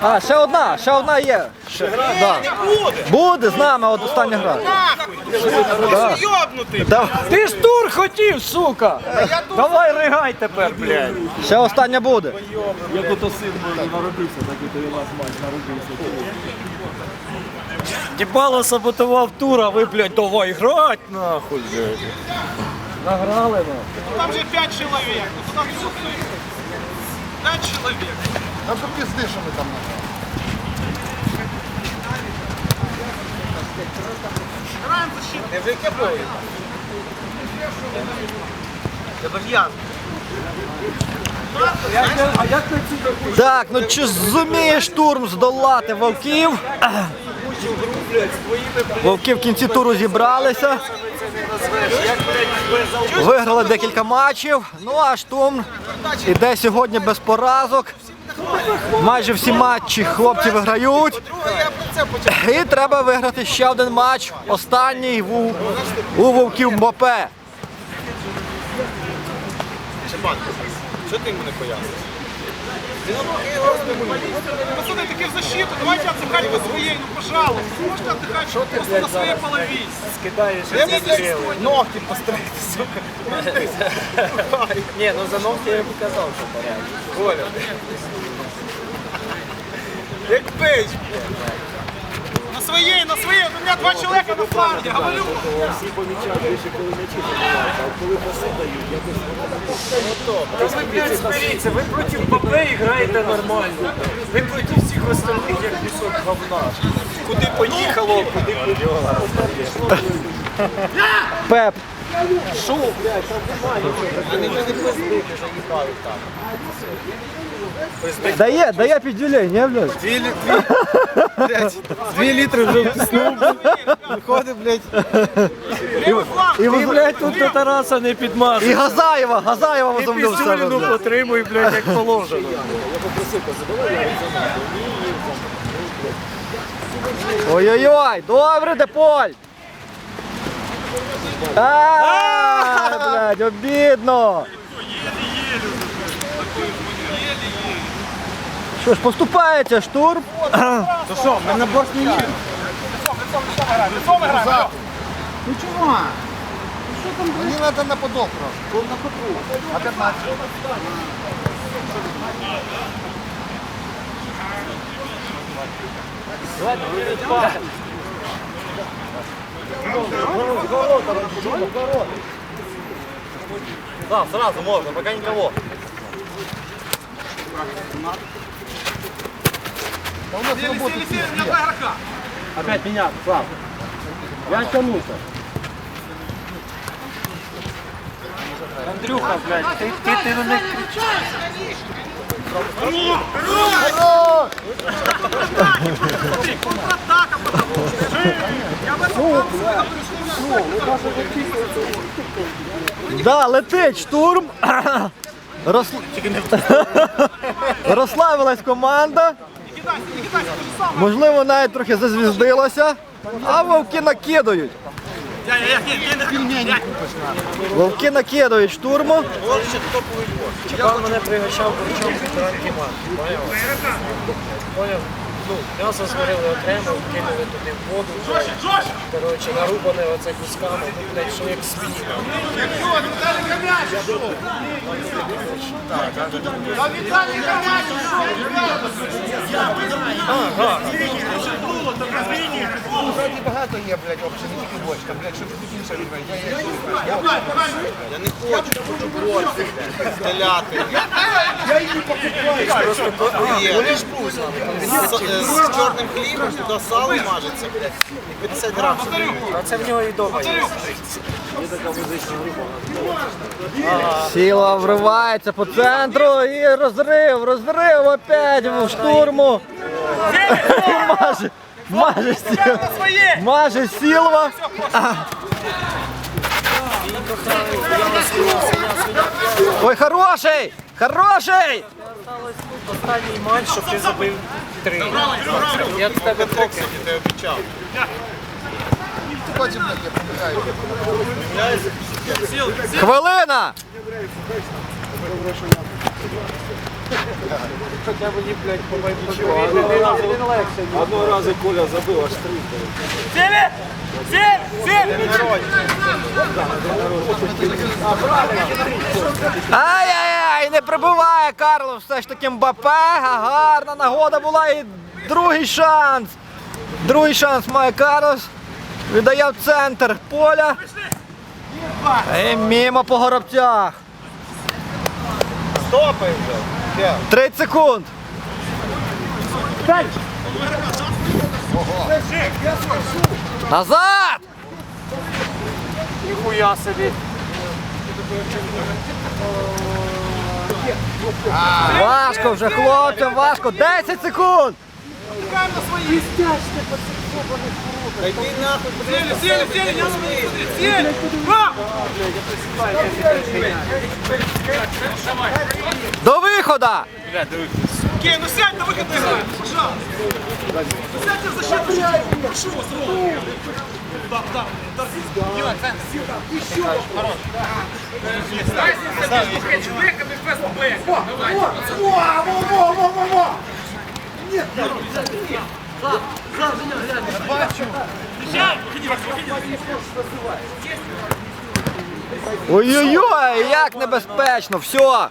А, ще одна, ще одна є. Ще, да. Буде з нами от остання гра. Да. Да. Ти ж тур хотів, сука! Давай ригай тепер, блядь. Ще остання буде. Як ото син народився, так і той вас мать народився. Дібало саботував тур, а ви, блядь, давай грать нахуй, блядь. Награли нам. Там же пять человек. Ну, там все Пять человек. Та до пізди, що ми там Граем защиту. Не википує. Тебе ж ясно. Так, ну чи зуміє штурм здолати вовків? Вовки в кінці туру зібралися. Виграли декілька матчів. Ну а штурм іде сьогодні без поразок. Майже всі матчі хлопці виграють. І треба виграти ще один матч. Останній у, у вовків Мбапе. Що ти мене поясниш? Пацаны, таки в защиту, давайте отдыхать по своей, ну пожалуйста. Можете отдыхать просто на своей половине. Скидаєш Я не здесь ногти постройте, сука. Ні, ну за ногти я показав, що порядок. Коля. Як пич. На своей, на своей. У мене два чоловіка на фланге, говорю. Всі помічають більше, коли м'ячі тримають, а коли паси дають, якось Та ви, блядь, зберіться, ви проти Бабе граєте нормально. Ви проти всіх остальних, як пісок говна. Куди поїхало, куди поїхало. Пеп. Шо, блядь, там немає. Вони вже не там. Дає, дає підділення, блядь. Дві літри вже втиснув. Виходить, блядь. І, Ти, воз- блядь, тут до Тараса не і підмазуй. Газаєва, Газаєва Ти возомлю в себе. пісюліну блядь. потримуй, блядь, як положено. Ой-ой-ой, добре, Деполь. А, блядь, обідно. Що ж, поступається штурм. Лицом, лицом играем. Ну чого? Мені треба на подол просто. На котру. А 15. Да, сразу можно, пока никого. Та у нас Сели, роботи. сели, сели, у меня два игрока. Опять меня, Слав. Я тянулся. Андрюха, блядь, ти, ти, ти на них кричиш. Смотри, контратака, потому что. Да, летить штурм. Рос... Розслабилась команда. Можливо, навіть трохи зазвіздилося. А вовки накидають. Вовки накидають штурму. Чекав мене пригощав борчом Ну, м'ясо зварили окремо, кинули туди в воду. Коротше, нарубане оце кусками, ну, блядь, що як ребята. Сьогодні багато є, блядь, опцій, не тільки бочка, блядь, щоб ти більше відбрати. Я. Я не хочу, хочу борти, стріляти. Вони ж з, з чорним хлібом туди сало мажеться, блядь, і 50 грам. А це в нього і дома є. Сіла вривається по центру і розрив, розрив опять в штурму. Маже, маже, сіл, маже сілва. Ой, хороший! Хороший! Останній матч, щоб ти забив три. Я в тебе. Я тебе обіцяв. Хвилина! хоча мені, блядь, по майбутньому він легше. Одного разу Коля забив, аж три. Сілі! Сілі! Сілі! Ай-яй-яй, не прибуває Карло, все ж таки Мбапе. Гарна нагода була і другий шанс. Другий шанс має Карлос. Віддає в центр поля. І мімо по горобцях. Стопай вже. 30 секунд. Назад! Ніхуя собі. Важко вже хлопцям, важко. 10 секунд. Тікаємо на свої! Та йди нахуй, Сілі, сілі, сілі, я на мені Сілі! Ва! До виходу. Окей, ну сядь на не грай, пожалуйста. Сядьте в защиту, прошу вас, Рома. Да, да, да. Йо, Еще. Разница между хэтчбеком и Бачу. Ой-ой-ой, як небезпечно. Все.